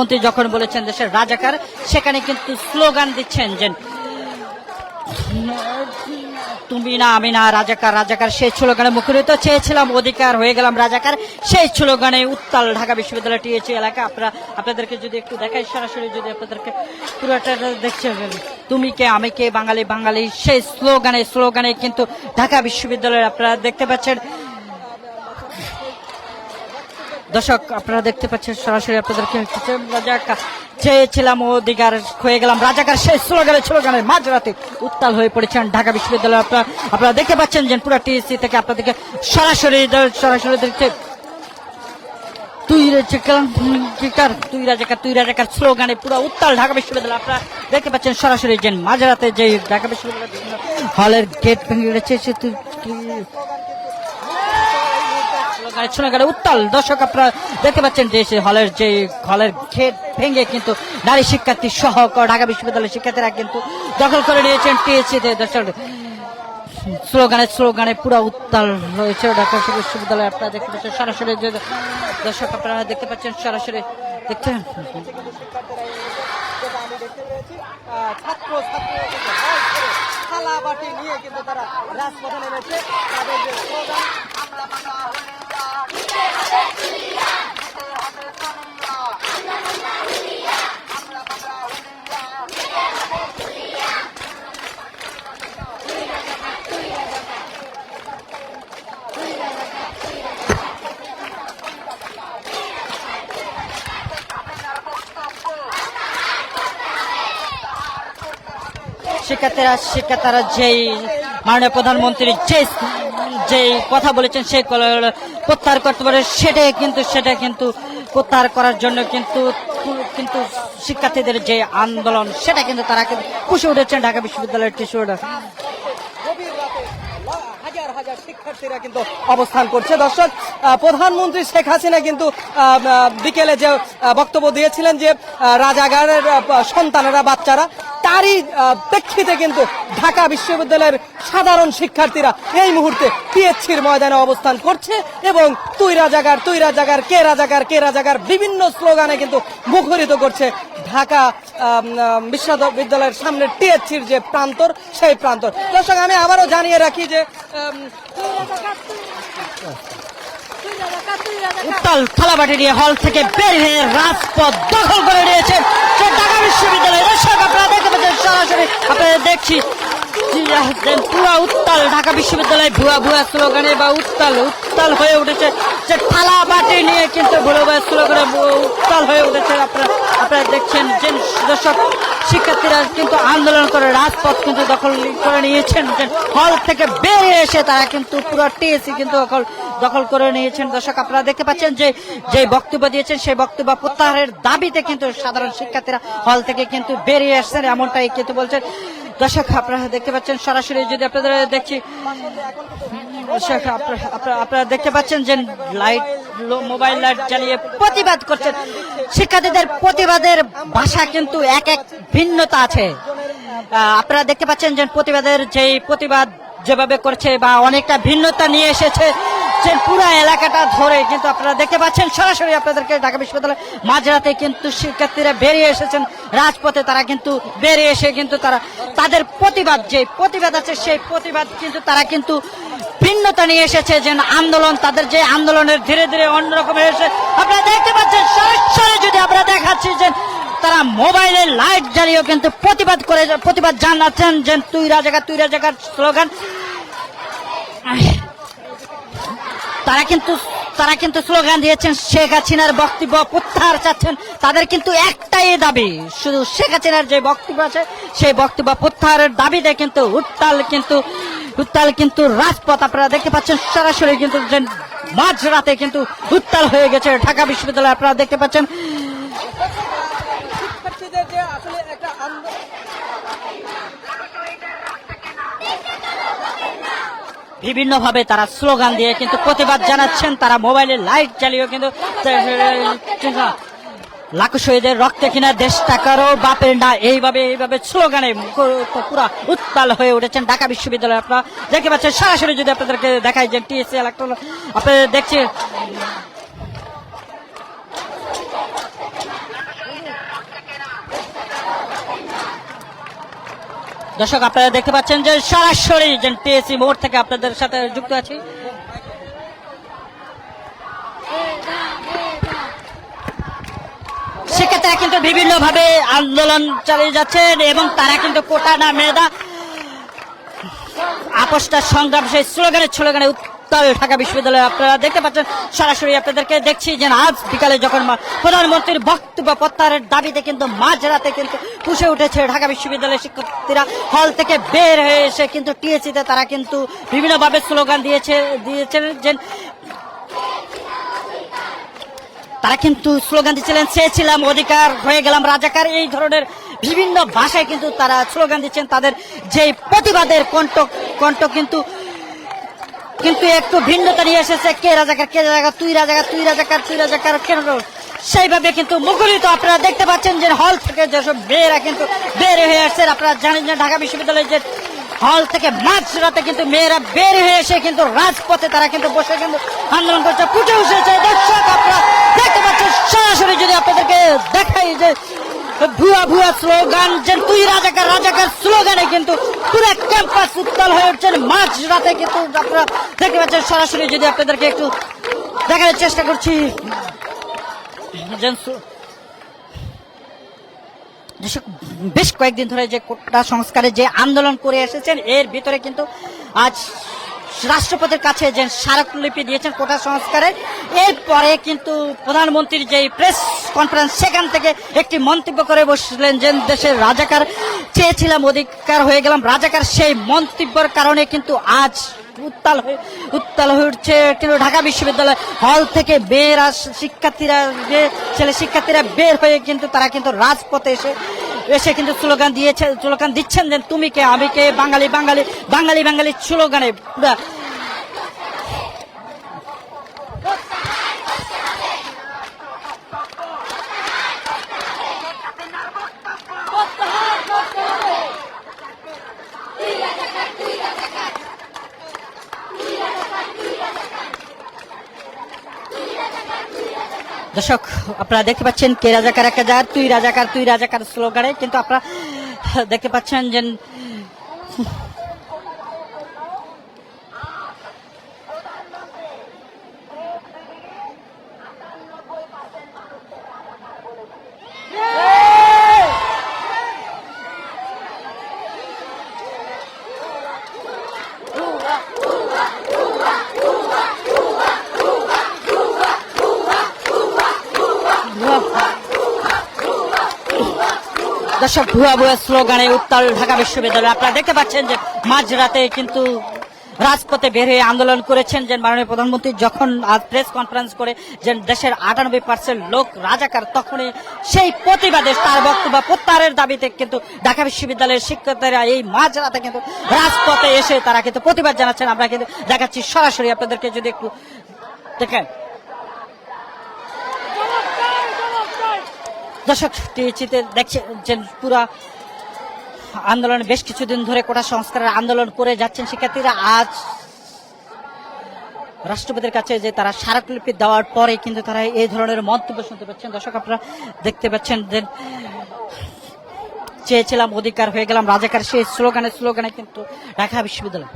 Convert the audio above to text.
মন্ত্রী যখন বলেছেন দেশের রাজাকার, সেখানে কিন্তু স্লোগান দিচ্ছেন যে, তুমি না, আমি না, রাজাকার রাজাকার। সেই স্লোগানে মুখরিত চেয়েছিলাম, অধিকার হয়ে গেলাম রাজাকার। সেই স্লোগানে উত্তাল ঢাকা বিশ্ববিদ্যালয় টিএচি এলাকা। আপনারা, আপনাদেরকে যদি একটু দেখাই, সরাসরি যদি আপনাদেরকে পুরোটা দেখছেন তুমি কে, আমি কে, বাঙালি বাঙালি? সেই স্লোগানে স্লোগানে কিন্তু ঢাকা বিশ্ববিদ্যালয়ের আপনারা দেখতে পাচ্ছেন দর্শক, আপনারা দেখতে পাচ্ছেন সরাসরি আপনাদেরকে চেয়েছিলাম অধিকার হয়ে গেলাম। রাজাকার সেই স্লোগানের স্লোগানের মাঝরাতে উত্তাল হয়ে পড়েছেন ঢাকা বিশ্ববিদ্যালয় আপনারা আপনারা দেখতে পাচ্ছেন যে পুরো টিএসসি থেকে আপনাদেরকে সরাসরি সরাসরি দেখতে তুই রাজাকার তুই রাজাকার তুই রাজাকার স্লোগানে পুরো উত্তাল ঢাকা বিশ্ববিদ্যালয়। আপনারা দেখতে পাচ্ছেন সরাসরি যে মাঝরাতে যে ঢাকা বিশ্ববিদ্যালয় হলের গেট ভেঙে গেছে স্লোগানে স্লোগানে উত্তাল। দর্শক আপনারা দেখতে পাচ্ছেন যে হলের যে হলের গেট ভেঙে কিন্তু নারী শিক্ষার্থী সহ ঢাকা বিশ্ববিদ্যালয়ের শিক্ষার্থীরা কিন্তু দখল করে নিয়েছেন টিএসসি তে। দর্শক, স্লোগানে স্লোগানে পুরো উত্তাল রয়েছে ঢাকা বিশ্ববিদ্যালয়ে। আপনারা দেখতে পাচ্ছেন সরাসরি যে দর্শক আপনারা দেখতে পাচ্ছেন সরাসরি দেখতে ছাত্র বাটি নিয়ে কিন্তু তারা রাজপথে নেমেছে। তাদের শিক্ষার্থীরা শিক্ষার্থীরা যেই মাননীয় প্রধানমন্ত্রী যে যে কথা বলেছেন, সেই প্রত্যাহার করতে পারে সেটাই কিন্তু, সেটা কিন্তু প্রত্যাহার করার জন্য কিন্তু কিন্তু শিক্ষার্থীদের যে আন্দোলন, সেটা কিন্তু তারা কিন্তু খুশি উঠেছেন ঢাকা বিশ্ববিদ্যালয়ের হাজার শিক্ষার্থীরা কিন্তু অবস্থান করছে। দর্শক প্রধানমন্ত্রী শেখ হাসিনা কিন্তু বিকেলে যে বক্তব্য দিয়েছিলেন যে রাজাগারের সন্তানেরা, বাচ্চারা তারই প্রেক্ষিতে কিন্তু ঢাকা বিশ্ববিদ্যালয়ের সাধারণ শিক্ষার্থীরা এই মুহূর্তে পিএইচসির ময়দানে অবস্থান করছে এবং তুই রাজাগার তুই রাজাগার কে রাজাগার কে রাজাগার বিভিন্ন স্লোগানে কিন্তু মুখরিত করছে ঢাকা বিশ্ববিদ্যালয়ের সামনে টিএসসির যে প্রান্তর, সেই প্রান্তর। দর্শক, আমি আবারও জানিয়ে রাখি যে উত্তাল থালাবাটি নিয়ে হল থেকে বের হয়ে রাজপথ দখল করে নিয়েছে ঢাকা বিশ্ববিদ্যালয় দর্শক আপনারা দেখতে পাচ্ছেন সরাসরি আপনারা দেখছি জি, আহ, দেন পুরা উত্তাল, ঢাকা বিশ্ববিদ্যালয় ভুয়া ভুয়া স্লোগানে বা উত্তাল উত্তাল হয়ে উঠেছে যে থালা বাটি নিয়ে কিন্তু ভুয়া ভুয়া স্লোগানে উত্তাল হয়ে উঠেছে। আপনারা আপনারা দেখছেন যে দর্শক, শিক্ষার্থীরা কিন্তু আন্দোলন করে, রাজপথ কিন্তু দখল করে নিয়েছেন। হল থেকে বেরিয়ে এসে তারা কিন্তু পুরো টিএসি কিন্তু দখল দখল করে নিয়েছেন। দর্শক, আপনারা দেখতে পাচ্ছেন যে যে বক্তব্য দিয়েছেন, সেই বক্তব্য প্রত্যাহারের দাবিতে কিন্তু সাধারণ শিক্ষার্থীরা হল থেকে কিন্তু বেরিয়ে আসছেন। এমনটাই কিন্তু বলছেন দর্শক, আপনারা দেখতে পাচ্ছেন সরাসরি যদি আপনাদের দেখছি, দর্শক, আপনারা দেখতে পাচ্ছেন যে লাইট মোবাইল লাইট জ্বালিয়ে প্রতিবাদ করছেন। শিক্ষার্থীদের প্রতিবাদের ভাষা কিন্তু এক এক ভিন্নতা আছে। আপনারা দেখতে পাচ্ছেন যে প্রতিবাদের যেই প্রতিবাদ যেভাবে করছে বা অনেকটা ভিন্নতা নিয়ে এসেছে যে পুরো এলাকাটা ধরে। কিন্তু আপনারা দেখতে পাচ্ছেন, সরাসরি আপনাদেরকে ঢাকা বিশ্ববিদ্যালয় মাঝরাতে কিন্তু শিক্ষার্থীরা বেরিয়ে এসেছেন। রাজপথে তারা কিন্তু বেরিয়ে এসে কিন্তু তারা তাদের প্রতিবাদ, যে প্রতিবাদ আছে, সেই প্রতিবাদ কিন্তু তারা কিন্তু ভিন্নতা নিয়ে এসেছে যে আন্দোলন, তাদের যে আন্দোলনের ধীরে ধীরে অন্যরকম এসে আপনারা দেখতে পাচ্ছেন, সরাসরি যদি আমরা দেখাচ্ছি যে তারা মোবাইলে লাইট জ্বালিয়েও কিন্তু প্রতিবাদ করে প্রতিবাদ জানাচ্ছেন যে তুই রাজাকার তুই রাজাকার স্লোগান। তারা কিন্তু তারা কিন্তু স্লোগান দিয়েছেন, শেখ হাসিনার বক্তব্য প্রত্যাহার চাচ্ছেন। তাদের কিন্তু একটাই দাবি, শুধু শেখ হাসিনার যে বক্তব্য আছে, সেই বক্তব্য প্রত্যাহারের দাবিতে কিন্তু উত্তাল কিন্তু উত্তাল কিন্তু রাজপথ। আপনারা দেখতে পাচ্ছেন, সরাসরি কিন্তু মাঝ রাতে কিন্তু উত্তাল হয়ে গেছে ঢাকা বিশ্ববিদ্যালয়। আপনারা দেখতে পাচ্ছেন বিভিন্ন ভাবে তারা স্লোগান দিয়ে কিন্তু প্রতিবাদ জানাচ্ছেন। তারা মোবাইলে লাইট জ্বালিয়েও কিন্তু লাখো শহীদের রক্তে কিনা দেশ টাকারও বাপের না। এইভাবে এইভাবে স্লোগানে পুরা উত্তাল হয়ে উঠেছেন ঢাকা বিশ্ববিদ্যালয়ে আপনারা। দেখতে পাচ্ছেন, সরাসরি যদি আপনাদেরকে দেখাই যে টিএসসি ইলেকট্রন আপনারা দেখছেন দর্শক, আপনারা দেখতে পাচ্ছেন যে সরাসরি যে টিএসি মোড় থেকে আপনাদের সাথে যুক্ত আছি। সেক্ষেত্রে কিন্তু বিভিন্ন ভাবে আন্দোলন চালিয়ে যাচ্ছেন এবং তারা কিন্তু কোটা না মেধা আপোষটা সংগ্রাম সেই স্লোগানে স্লোগানে উত্তাল ঢাকা বিশ্ববিদ্যালয়ে আপনারা দেখতে পাচ্ছেন, সরাসরি আপনাদেরকে দেখছি যে আজ বিকালে যখন প্রধানমন্ত্রীর বক্তব্য, প্রত্যাহারের দাবিতে কিন্তু মাঝরাতে কিন্তু পুষে উঠেছে ঢাকা বিশ্ববিদ্যালয়ের শিক্ষার্থীরা। হল থেকে বের হয়ে এসে কিন্তু টিএসিতে তারা কিন্তু বিভিন্নভাবে স্লোগান দিয়েছে, দিয়েছেন যে তারা কিন্তু স্লোগান দিচ্ছিলেন, চেয়েছিলাম অধিকার, হয়ে গেলাম রাজাকার। এই ধরনের বিভিন্ন ভাষায় কিন্তু তারা স্লোগান দিচ্ছেন। তাদের যে প্রতিবাদের কণ্ঠ কণ্ঠ কিন্তু কিন্তু একটু ভিন্নতা নিয়ে এসেছে, কে রাজাকার কে রাজাকার, তুই রাজাকার তুই রাজাকার তুই রাজাকার, কেন? সেইভাবে কিন্তু মুখরিত আপনারা দেখতে পাচ্ছেন যে হল থেকে যেসব মেয়েরা কিন্তু বের হয়ে আসছে, আপনারা জানেন যে ঢাকা বিশ্ববিদ্যালয়ের যে হল থেকে মাঝ রাতে কিন্তু মেয়েরা বের হয়ে এসে কিন্তু রাজপথে তারা কিন্তু বসে কিন্তু আন্দোলন করছে পুজো উঠেছে। দর্শক, আপনারা দেখতে পাচ্ছেন, সরাসরি যদি আপনাদেরকে দেখাই যে ভুয়া ভুয়া স্লোগান যে তুই রাজাকার রাজাকার স্লোগানে কিন্তু পুরো ক্যাম্পাস উত্তাল হয়ে উঠছেন। মাঝ রাতে কিন্তু আপনারা দেখতে পাচ্ছেন, সরাসরি যদি আপনাদেরকে একটু দেখানোর চেষ্টা করছি। বেশ কয়েকদিন ধরে যে কোটা সংস্কারে যে আন্দোলন করে এসেছেন, এর ভিতরে কিন্তু আজ রাষ্ট্রপতির কাছে যে স্মারকলিপি দিয়েছেন কোটা সংস্কারের এরপরে কিন্তু প্রধানমন্ত্রীর যে প্রেস কনফারেন্স সেখান থেকে একটি মন্তব্য করে বসলেন যে দেশের রাজাকার, চেয়েছিলাম অধিকার হয়ে গেলাম। রাজাকার সেই মন্তব্যের কারণে কিন্তু আজ উত্তাল হয়ে উত্তাল হয়ে উঠছে কিন্তু ঢাকা বিশ্ববিদ্যালয় হল থেকে মেয়েরা শিক্ষার্থীরা যে, ছেলে শিক্ষার্থীরা বের হয়ে কিন্তু তারা কিন্তু রাজপথে এসে এসে কিন্তু স্লোগান দিয়েছে, স্লোগান দিচ্ছেন যে, তুমি কে? আমি কে? বাঙালি বাঙালি বাঙালি বাঙালি স্লোগানে। দর্শক, আপনারা দেখতে পাচ্ছেন কে রাজাকার একা যার তুই রাজাকার তুই রাজাকার স্লোগানে, কিন্তু আপনারা দেখতে পাচ্ছেন যে দর্শক, ভুয়া ভুয়া স্লোগানে উত্তাল ঢাকা বিশ্ববিদ্যালয়। আপনারা দেখতে পাচ্ছেন যে মাঝরাতে কিন্তু রাজপথে বের হয়ে আন্দোলন করেছেন যে মাননীয় প্রধানমন্ত্রী, যখন প্রেস কনফারেন্স করে যে দেশের আটানব্বই পার্সেন্ট লোক রাজাকার, তখনই সেই প্রতিবাদে তার বক্তব্য, প্রত্যাহারের দাবিতে কিন্তু ঢাকা বিশ্ববিদ্যালয়ের শিক্ষকরা এই মাঝরাতে কিন্তু রাজপথে এসে তারা কিন্তু প্রতিবাদ জানাচ্ছেন। আমরা কিন্তু দেখাচ্ছি সরাসরি আপনাদেরকে যদি একটু দেখেন। দর্শক টিএচিতে দেখছেন পুরা আন্দোলন, বেশ কিছুদিন ধরে কোটা সংস্কারের আন্দোলন করে যাচ্ছেন শিক্ষার্থীরা। আজ রাষ্ট্রপতির কাছে যে তারা স্মারকলিপি দেওয়ার পরে কিন্তু তারা এই ধরনের মন্তব্য শুনতে পাচ্ছেন। দর্শক, আপনারা দেখতে পাচ্ছেন যে চেয়েছিলাম অধিকার, হয়ে গেলাম রাজাকার, সেই স্লোগানে স্লোগানে কিন্তু ঢাকা বিশ্ববিদ্যালয়।